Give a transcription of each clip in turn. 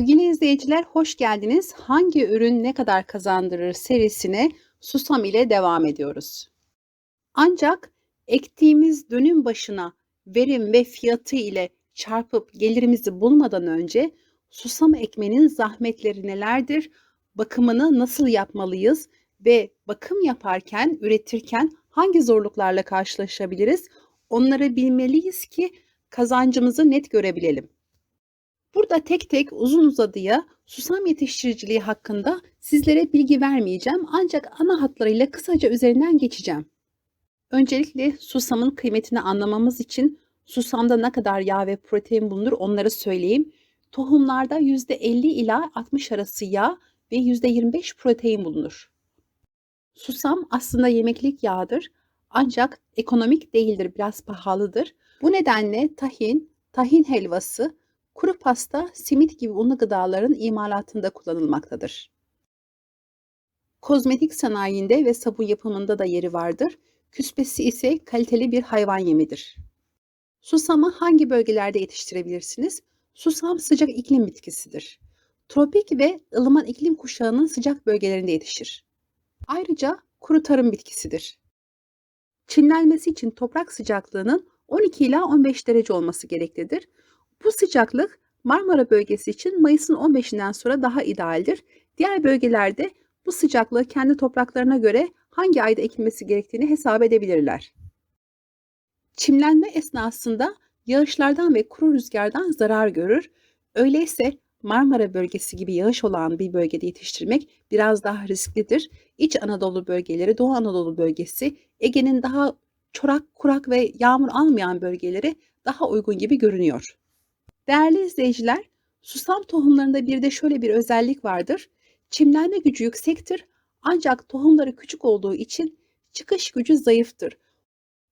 Sevgili izleyiciler hoş geldiniz. Hangi ürün ne kadar kazandırır serisine susam ile devam ediyoruz. Ancak ektiğimiz dönüm başına verim ve fiyatı ile çarpıp gelirimizi bulmadan önce susam ekmenin zahmetleri nelerdir, bakımını nasıl yapmalıyız ve bakım yaparken, üretirken hangi zorluklarla karşılaşabiliriz? Onları bilmeliyiz ki kazancımızı net görebilelim. Burada tek tek uzun uzadıya susam yetiştiriciliği hakkında sizlere bilgi vermeyeceğim ancak ana hatlarıyla kısaca üzerinden geçeceğim. Öncelikle susamın kıymetini anlamamız için susamda ne kadar yağ ve protein bulunur onları söyleyeyim. Tohumlarda %50 ila 60 arası yağ ve %25 protein bulunur. Susam aslında yemeklik yağdır ancak ekonomik değildir, biraz pahalıdır. Bu nedenle tahin, tahin helvası, kuru pasta, simit gibi unlu gıdaların imalatında kullanılmaktadır. Kozmetik sanayinde ve sabun yapımında da yeri vardır. Küspesi ise kaliteli bir hayvan yemidir. Susamı hangi bölgelerde yetiştirebilirsiniz? Susam sıcak iklim bitkisidir. Tropik ve ılıman iklim kuşağının sıcak bölgelerinde yetişir. Ayrıca kuru tarım bitkisidir. Çimlenmesi için toprak sıcaklığının 12 ila 15 derece olması gereklidir. Bu sıcaklık Marmara bölgesi için Mayıs'ın 15'inden sonra daha idealdir. Diğer bölgelerde bu sıcaklığı kendi topraklarına göre hangi ayda ekilmesi gerektiğini hesap edebilirler. Çimlenme esnasında yağışlardan ve kuru rüzgardan zarar görür. Öyleyse Marmara bölgesi gibi yağış olan bir bölgede yetiştirmek biraz daha risklidir. İç Anadolu bölgeleri, Doğu Anadolu bölgesi, Ege'nin daha çorak, kurak ve yağmur almayan bölgeleri daha uygun gibi görünüyor. Değerli izleyiciler, susam tohumlarında bir de şöyle bir özellik vardır. Çimlenme gücü yüksektir ancak tohumları küçük olduğu için çıkış gücü zayıftır.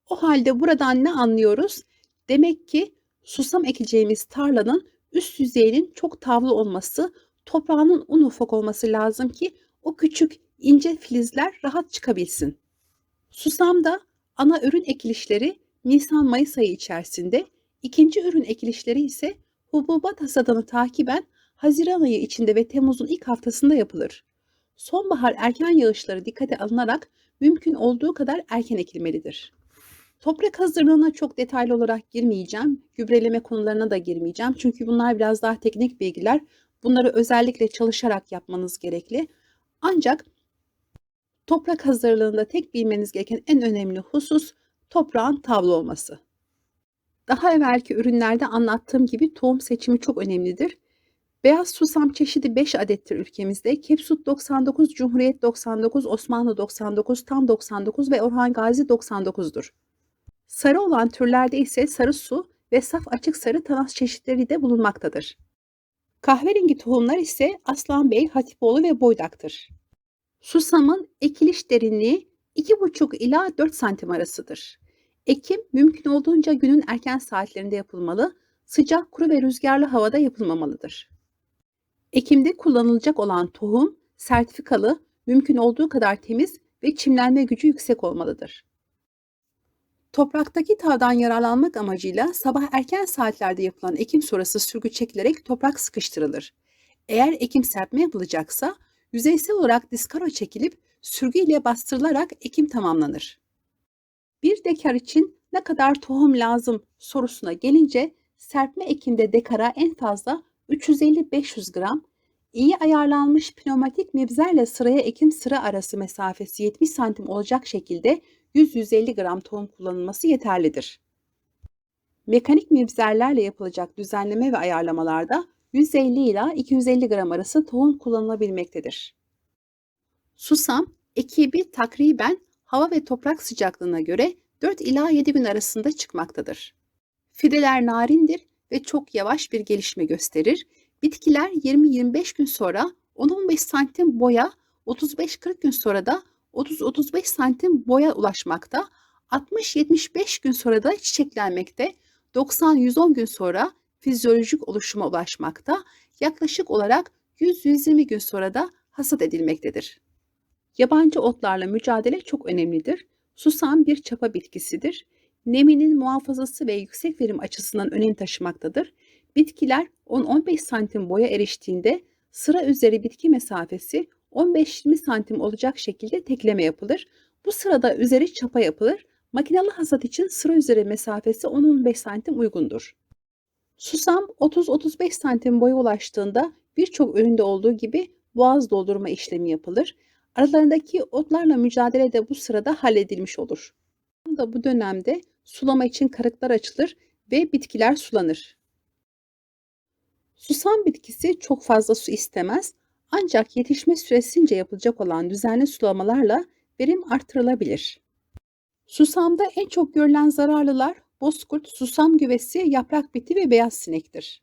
O halde buradan ne anlıyoruz? Demek ki susam ekeceğimiz tarlanın üst yüzeyinin çok tavlı olması, toprağının un ufak olması lazım ki o küçük ince filizler rahat çıkabilsin. Susamda ana ürün ekilişleri Nisan-Mayıs ayı içerisinde, ikinci ürün ekilişleri ise hububat hasadını takiben Haziran ayı içinde ve Temmuz'un ilk haftasında yapılır. Sonbahar erken yağışları dikkate alınarak mümkün olduğu kadar erken ekilmelidir. Toprak hazırlığına çok detaylı olarak girmeyeceğim. Gübreleme konularına da girmeyeceğim. Çünkü bunlar biraz daha teknik bilgiler. Bunları özellikle çalışarak yapmanız gerekli. Ancak toprak hazırlığında tek bilmeniz gereken en önemli husus toprağın tavlı olması. Daha evvelki ürünlerde anlattığım gibi tohum seçimi çok önemlidir. Beyaz susam çeşidi 5 adettir ülkemizde. Kepsut 99, Cumhuriyet 99, Osmanlı 99, Tam 99 ve Orhan Gazi 99'dur. Sarı olan türlerde ise sarı su ve saf açık sarı tanas çeşitleri de bulunmaktadır. Kahverengi tohumlar ise Aslan Bey, Hatipoğlu ve Boydak'tır. Susamın ekiliş derinliği 2,5 ila 4 santim arasıdır. Ekim mümkün olduğunca günün erken saatlerinde yapılmalı, sıcak, kuru ve rüzgarlı havada yapılmamalıdır. Ekimde kullanılacak olan tohum sertifikalı, mümkün olduğu kadar temiz ve çimlenme gücü yüksek olmalıdır. Topraktaki tavdan yararlanmak amacıyla sabah erken saatlerde yapılan ekim sonrası sürgü çekilerek toprak sıkıştırılır. Eğer ekim serpme yapılacaksa yüzeysel olarak diskaro çekilip sürgü ile bastırılarak ekim tamamlanır. Bir dekar için ne kadar tohum lazım sorusuna gelince serpme ekimde dekara en fazla 350-500 gram, iyi ayarlanmış pneumatik mibzerle sıraya ekim sıra arası mesafesi 70 santim olacak şekilde 100-150 gram tohum kullanılması yeterlidir. Mekanik mibzerlerle yapılacak düzenleme ve ayarlamalarda 150 ila 250 gram arası tohum kullanılabilmektedir. Susam, ekibi takriben hava ve toprak sıcaklığına göre 4 ila 7 gün arasında çıkmaktadır. Fideler narindir ve çok yavaş bir gelişme gösterir. Bitkiler 20-25 gün sonra 10-15 santim boya, 35-40 gün sonra da 30-35 santim boya ulaşmakta, 60-75 gün sonra da çiçeklenmekte, 90-110 gün sonra fizyolojik oluşuma ulaşmakta, yaklaşık olarak 100-120 gün sonra da hasat edilmektedir. Yabancı otlarla mücadele çok önemlidir. Susam bir çapa bitkisidir. Neminin muhafazası ve yüksek verim açısından önem taşımaktadır. Bitkiler 10-15 santim boya eriştiğinde sıra üzeri bitki mesafesi 15-20 santim olacak şekilde tekleme yapılır. Bu sırada üzeri çapa yapılır. Makinalı hasat için sıra üzeri mesafesi 10-15 santim uygundur. Susam 30-35 santim boya ulaştığında birçok üründe olduğu gibi boğaz doldurma işlemi yapılır. Aralarındaki otlarla mücadele de bu sırada halledilmiş olur. Tam da bu dönemde sulama için karıklar açılır ve bitkiler sulanır. Susam bitkisi çok fazla su istemez ancak yetişme süresince yapılacak olan düzenli sulamalarla verim artırılabilir. Susamda en çok görülen zararlılar bozkurt, susam güvesi, yaprak biti ve beyaz sinektir.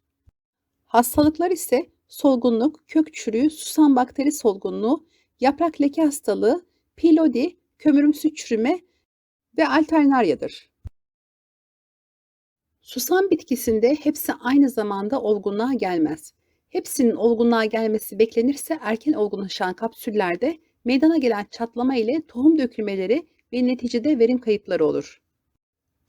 Hastalıklar ise solgunluk, kök çürüğü, susam bakteri solgunluğu, yaprak leke hastalığı, pilodi, kömürümsü çürüme ve alternaryadır. Susam bitkisinde hepsi aynı zamanda olgunluğa gelmez. Hepsinin olgunluğa gelmesi beklenirse erken olgunlaşan kapsüllerde meydana gelen çatlama ile tohum dökülmeleri ve neticede verim kayıpları olur.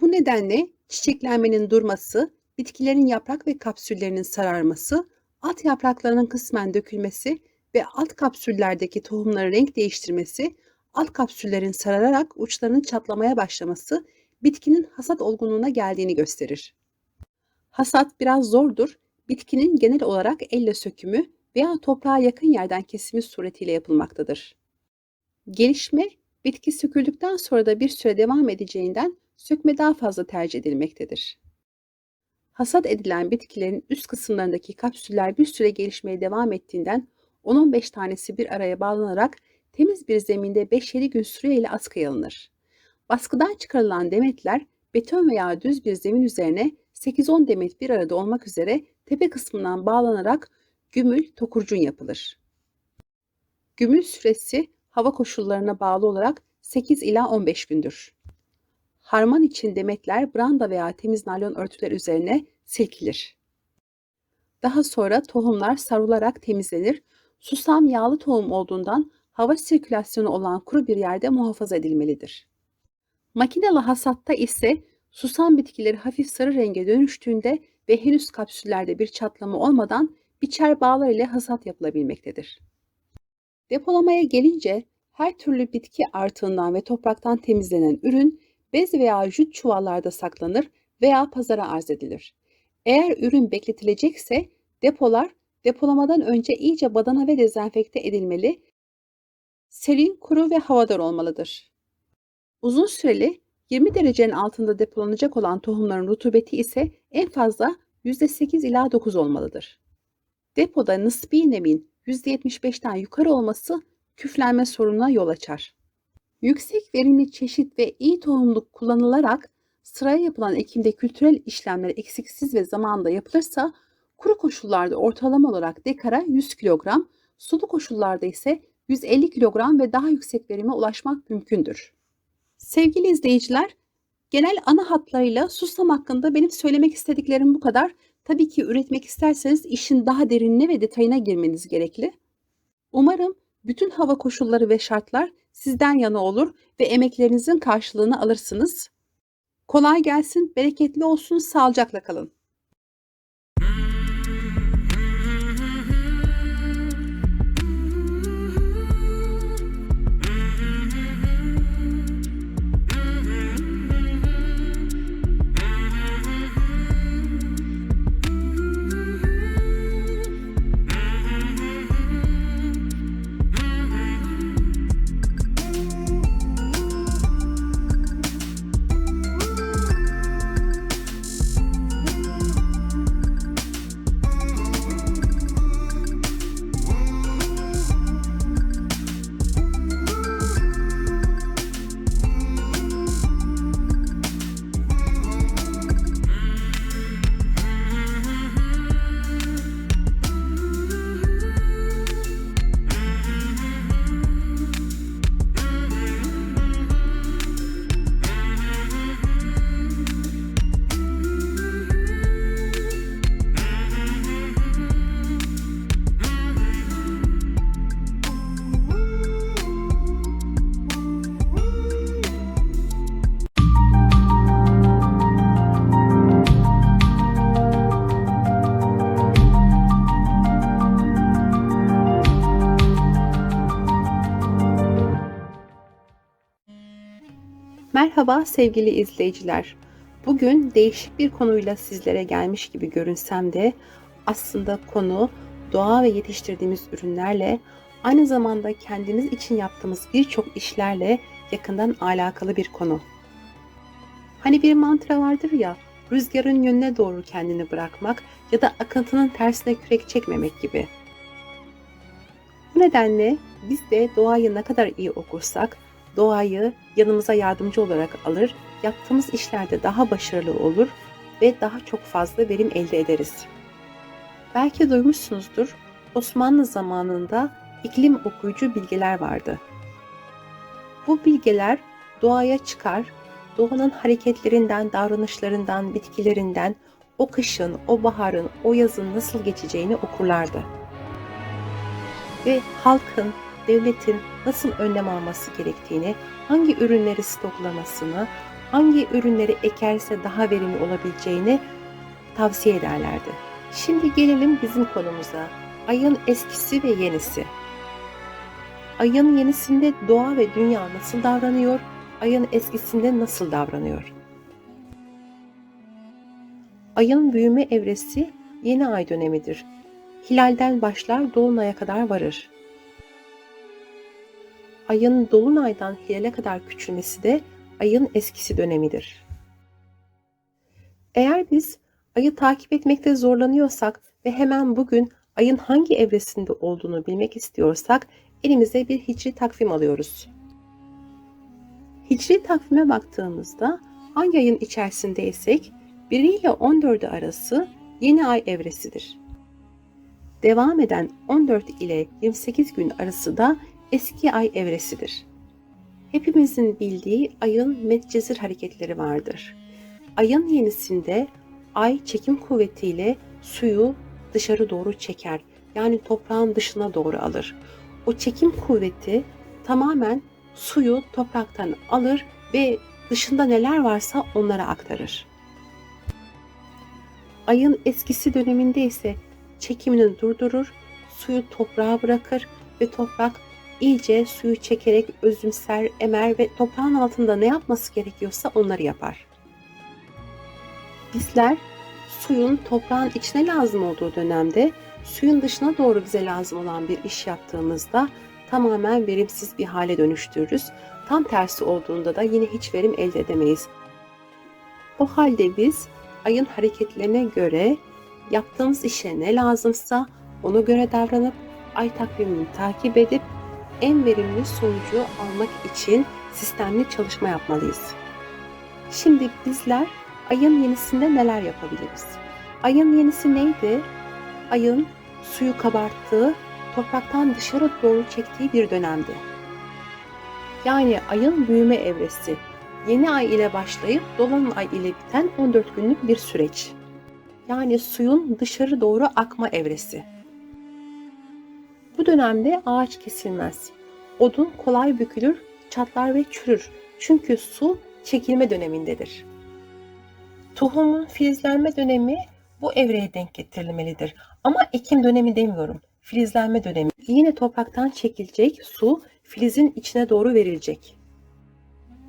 Bu nedenle çiçeklenmenin durması, bitkilerin yaprak ve kapsüllerinin sararması, alt yapraklarının kısmen dökülmesi ve alt kapsüllerdeki tohumların renk değiştirmesi, alt kapsüllerin sarararak uçlarının çatlamaya başlaması bitkinin hasat olgunluğuna geldiğini gösterir. Hasat biraz zordur. Bitkinin genel olarak elle sökümü veya toprağa yakın yerden kesimi suretiyle yapılmaktadır. Gelişme, bitki söküldükten sonra da bir süre devam edeceğinden sökme daha fazla tercih edilmektedir. Hasat edilen bitkilerin üst kısımlarındaki kapsüller bir süre gelişmeye devam ettiğinden 10-15 tanesi bir araya bağlanarak temiz bir zeminde 5-7 gün süreyle askıya alınır. Baskıdan çıkarılan demetler beton veya düz bir zemin üzerine 8-10 demet bir arada olmak üzere tepe kısmından bağlanarak gümül tokurcun yapılır. Gümül süresi hava koşullarına bağlı olarak 8 ila 15 gündür. Harman için demetler branda veya temiz naylon örtüler üzerine silkilir. Daha sonra tohumlar sarılarak temizlenir. Susam yağlı tohum olduğundan hava sirkülasyonu olan kuru bir yerde muhafaza edilmelidir. Makinalı hasatta ise susam bitkileri hafif sarı renge dönüştüğünde ve henüz kapsüllerde bir çatlama olmadan biçer bağlar ile hasat yapılabilmektedir. Depolamaya gelince her türlü bitki artığından ve topraktan temizlenen ürün bez veya jüt çuvallarda saklanır veya pazara arz edilir. Eğer ürün bekletilecekse depolar depolamadan önce iyice badana ve dezenfekte edilmeli, serin, kuru ve havadar olmalıdır. Uzun süreli 20 derecenin altında depolanacak olan tohumların rutubeti ise en fazla %8 ila 9 olmalıdır. Depoda nispi nemin %75'ten yukarı olması küflenme sorununa yol açar. Yüksek verimli çeşit ve iyi tohumluk kullanılarak sıraya yapılan ekimde kültürel işlemler eksiksiz ve zamanında yapılırsa kuru koşullarda ortalama olarak dekara 100 kilogram, sulu koşullarda ise 150 kilogram ve daha yüksek verime ulaşmak mümkündür. Sevgili izleyiciler, genel ana hatlarıyla susam hakkında benim söylemek istediklerim bu kadar. Tabii ki üretmek isterseniz işin daha derinine ve detayına girmeniz gerekli. Umarım bütün hava koşulları ve şartlar sizden yana olur ve emeklerinizin karşılığını alırsınız. Kolay gelsin, bereketli olsun, sağlıcakla kalın. Merhaba sevgili izleyiciler. Bugün değişik bir konuyla sizlere gelmiş gibi görünsem de aslında konu doğa ve yetiştirdiğimiz ürünlerle aynı zamanda kendimiz için yaptığımız birçok işlerle yakından alakalı bir konu. Hani bir mantra vardır ya, rüzgarın yönüne doğru kendini bırakmak ya da akıntının tersine kürek çekmemek gibi. Bu nedenle biz de doğayı ne kadar iyi okursak, doğayı yanımıza yardımcı olarak alır, yaptığımız işlerde daha başarılı olur ve daha çok fazla verim elde ederiz. Belki duymuşsunuzdur, Osmanlı zamanında iklim okuyucu bilgeler vardı. Bu bilgeler doğaya çıkar, doğanın hareketlerinden, davranışlarından, bitkilerinden, o kışın, o baharın, o yazın nasıl geçeceğini okurlardı. Ve halkın, devletin nasıl önlem alması gerektiğini, hangi ürünleri stoklamasını, hangi ürünleri ekerse daha verimli olabileceğini tavsiye ederlerdi. Şimdi gelelim bizim konumuza. Ayın eskisi ve yenisi. Ayın yenisinde doğa ve dünya nasıl davranıyor? Ayın eskisinde nasıl davranıyor? Ayın büyüme evresi yeni ay dönemidir. Hilalden başlar dolunaya kadar varır. Ayın dolunaydan hilale kadar küçülmesi de ayın eskisi dönemidir. Eğer biz ayı takip etmekte zorlanıyorsak ve hemen bugün ayın hangi evresinde olduğunu bilmek istiyorsak elimize bir hicri takvim alıyoruz. Hicri takvime baktığımızda hangi ayın içerisindeysek 1 ile 14'ü arası yeni ay evresidir. Devam eden 14 ile 28 gün arası da eski ay evresidir. Hepimizin bildiği ayın medcezir hareketleri vardır. Ayın yenisinde ay çekim kuvvetiyle suyu dışarı doğru çeker. Yani toprağın dışına doğru alır. O çekim kuvveti tamamen suyu topraktan alır ve dışında neler varsa onlara aktarır. Ayın eskisi döneminde ise çekimini durdurur, suyu toprağa bırakır ve toprak iyice suyu çekerek özümser, emer ve toprağın altında ne yapması gerekiyorsa onları yapar. Bizler suyun toprağın içine lazım olduğu dönemde suyun dışına doğru bize lazım olan bir iş yaptığımızda tamamen verimsiz bir hale dönüştürürüz. Tam tersi olduğunda da yine hiç verim elde edemeyiz. O halde biz ayın hareketlerine göre yaptığımız işe ne lazımsa ona göre davranıp ay takvimini takip edip en verimli sonucu almak için sistemli çalışma yapmalıyız. Şimdi bizler ayın yenisinde neler yapabiliriz? Ayın yenisi neydi? Ayın suyu kabarttığı, topraktan dışarı doğru çektiği bir dönemdi. Yani ayın büyüme evresi, yeni ay ile başlayıp dolunay ile biten 14 günlük bir süreç. Yani suyun dışarı doğru akma evresi. Bu dönemde ağaç kesilmez. Odun kolay bükülür, çatlar ve çürür. Çünkü su çekilme dönemindedir. Tohumun filizlenme dönemi bu evreye denk getirilmelidir. Ama ekim dönemi demiyorum. Filizlenme dönemi. Yine topraktan çekilecek su filizin içine doğru verilecek.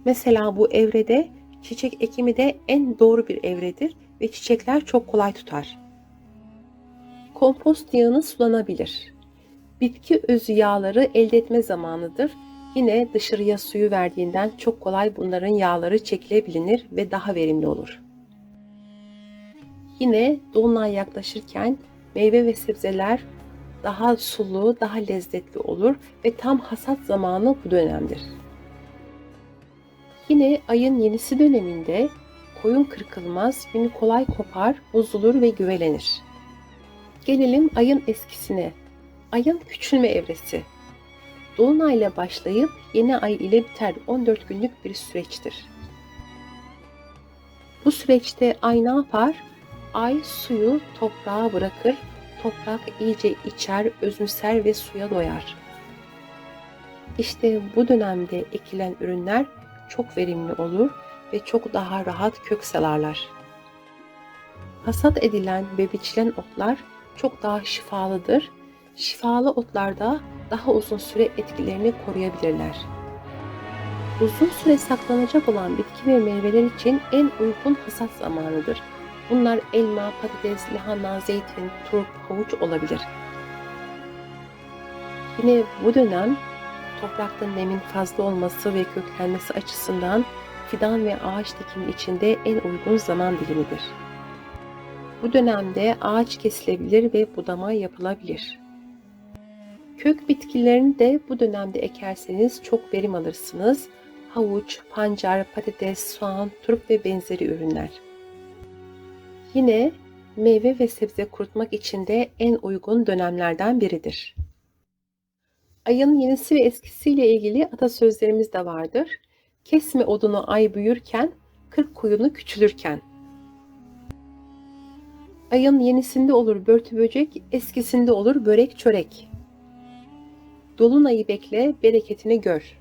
Mesela bu evrede çiçek ekimi de en doğru bir evredir ve çiçekler çok kolay tutar. Kompost yağını sulanabilir. Bitki özü yağları elde etme zamanıdır. Yine dışarıya suyu verdiğinden çok kolay bunların yağları çekilebilir ve daha verimli olur. Yine dolunay yaklaşırken meyve ve sebzeler daha sulu, daha lezzetli olur ve tam hasat zamanı bu dönemdir. Yine ayın yenisi döneminde koyun kırkılmaz, günü kolay kopar, bozulur ve güvelenir. Gelelim ayın eskisine. Ayın küçülme evresi. Dolunayla başlayıp yeni ay ile biter 14 günlük bir süreçtir. Bu süreçte ay ne yapar? Ay suyu toprağa bırakır, toprak iyice içer, özümser ve suya doyar. İşte bu dönemde ekilen ürünler çok verimli olur ve çok daha rahat kök salarlar. Hasat edilen ve biçilen otlar çok daha şifalıdır. Şifalı otlarda daha uzun süre etkilerini koruyabilirler. Uzun süre saklanacak olan bitki ve meyveler için en uygun hasat zamanıdır. Bunlar elma, patates, lahana, zeytin, turp, havuç olabilir. Yine bu dönem toprakta nemin fazla olması ve köklenmesi açısından fidan ve ağaç dikimi için de en uygun zaman dilimidir. Bu dönemde ağaç kesilebilir ve budama yapılabilir. Kök bitkilerini de bu dönemde ekerseniz çok verim alırsınız. Havuç, pancar, patates, soğan, turp ve benzeri ürünler. Yine meyve ve sebze kurutmak için de en uygun dönemlerden biridir. Ayın yenisi ve eskisiyle ilgili atasözlerimiz de vardır. Kesme odunu ay büyürken, kırk koyunu küçülürken. Ayın yenisinde olur börtü böcek, eskisinde olur börek çörek. Dolunayı bekle, bereketini gör.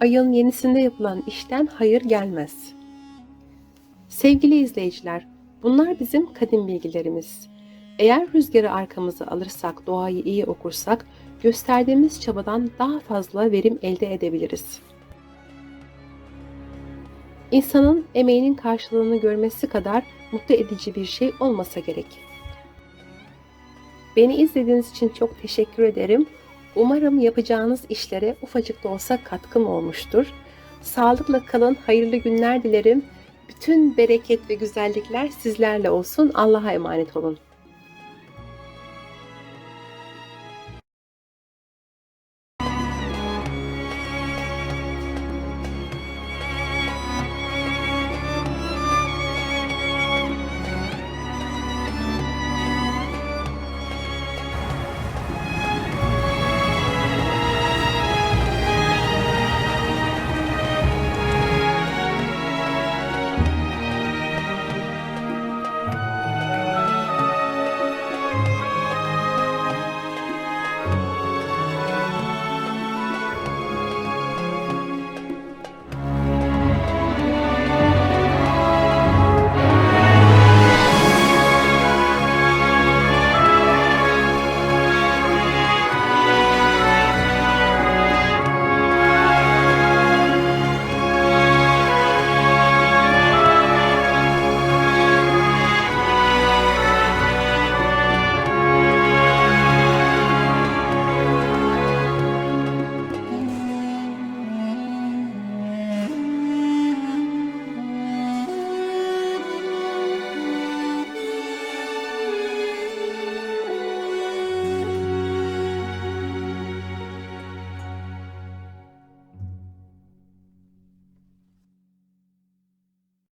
Ayın yenisinde yapılan işten hayır gelmez. Sevgili izleyiciler, bunlar bizim kadim bilgilerimiz. Eğer rüzgarı arkamıza alırsak, doğayı iyi okursak, gösterdiğimiz çabadan daha fazla verim elde edebiliriz. İnsanın emeğinin karşılığını görmesi kadar mutlu edici bir şey olmasa gerek. Beni izlediğiniz için çok teşekkür ederim. Umarım yapacağınız işlere ufacık da olsa katkım olmuştur. Sağlıkla kalın, hayırlı günler dilerim. Bütün bereket ve güzellikler sizlerle olsun. Allah'a emanet olun.